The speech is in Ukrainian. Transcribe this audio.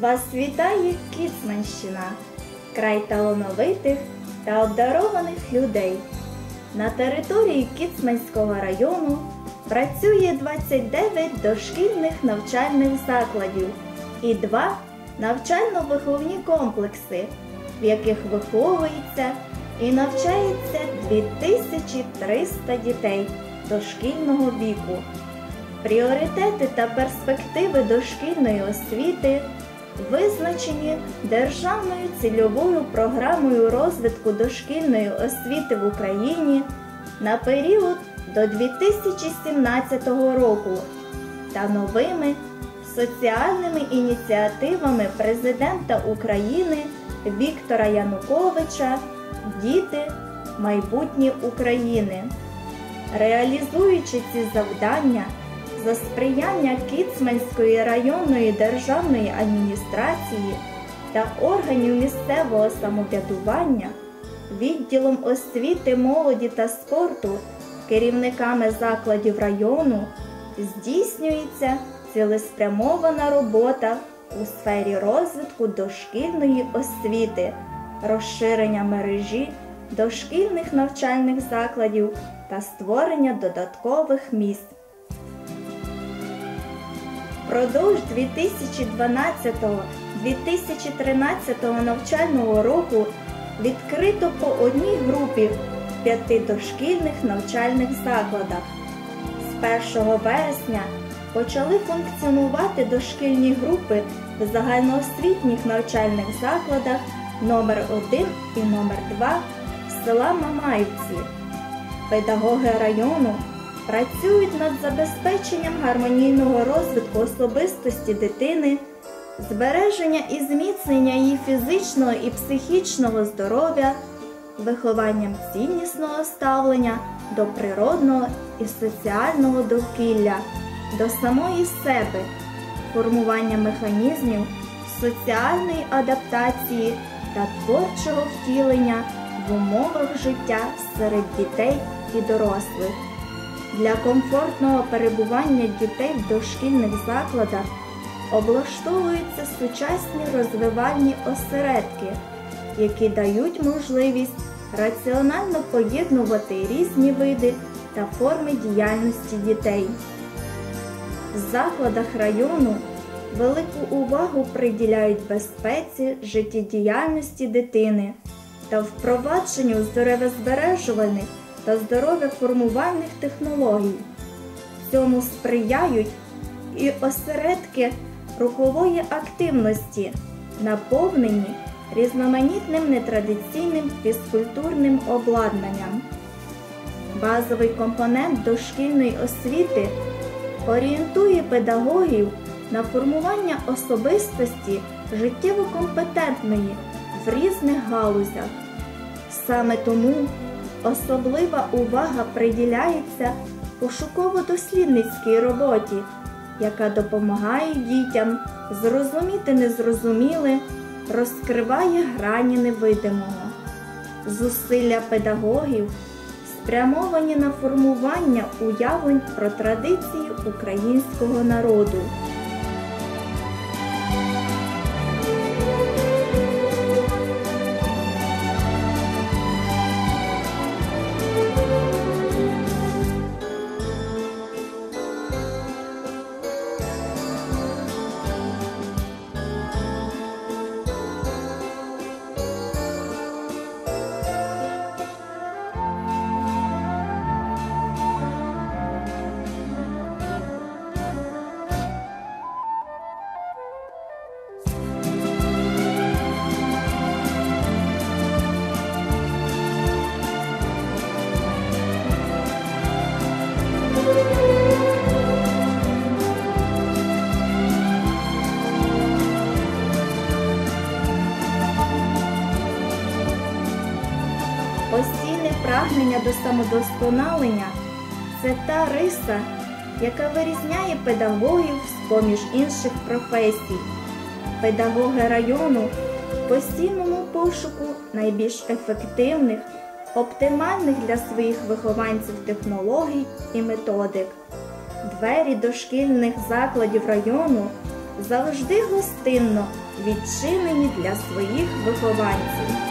Вас вітає Кіцманщина, край талановитих та обдарованих людей. На території Кіцманського району працює 29 дошкільних навчальних закладів і два навчально-виховні комплекси, в яких виховується і навчається 2300 дітей дошкільного віку. Пріоритети та перспективи дошкільної освіти визначені Державною цільовою програмою розвитку дошкільної освіти в Україні на період до 2017 року та новими соціальними ініціативами президента України Віктора Януковича Діти майбутнє України. Реалізуючи ці завдання за сприяння Кіцманської районної державної адміністрації та органів місцевого самоврядування, відділом освіти, молоді та спорту, керівниками закладів району здійснюється цілеспрямована робота у сфері розвитку дошкільної освіти, розширення мережі дошкільних навчальних закладів та створення додаткових місць. Продовж 2012-2013 навчального року відкрито по одній групі в п'яти дошкільних навчальних закладах. З 1 вересня почали функціонувати дошкільні групи в загальноосвітніх навчальних закладах номер 1 і номер 2 села Мамаївці. Педагоги району працюють над забезпеченням гармонійного розвитку особистості дитини, збереження і зміцнення її фізичного і психічного здоров'я, вихованням ціннісного ставлення до природного і соціального довкілля, до самої себе, формування механізмів соціальної адаптації та творчого втілення в умовах життя серед дітей і дорослих. Для комфортного перебування дітей в дошкільних закладах облаштовуються сучасні розвивальні осередки, які дають можливість раціонально поєднувати різні види та форми діяльності дітей. В закладах району велику увагу приділяють безпеці життєдіяльності дитини та впровадженню здоров'язбережувальних та здоров'я-формувальних технологій. Цьому сприяють і осередки рухової активності, наповнені різноманітним нетрадиційним фізкультурним обладнанням. Базовий компонент дошкільної освіти орієнтує педагогів на формування особистості життєво компетентної в різних галузях. Саме тому особлива увага приділяється пошуково-дослідницькій роботі, яка допомагає дітям зрозуміти незрозуміле, розкриває грані невидимого. Зусилля педагогів спрямовані на формування уявлень про традиції українського народу. Прагнення до самодосконалення це та риса, яка вирізняє педагогів з поміж інших професій. Педагоги району в постійному пошуку найбільш ефективних, оптимальних для своїх вихованців технологій і методик. Двері дошкільних закладів району завжди гостинно відчинені для своїх вихованців.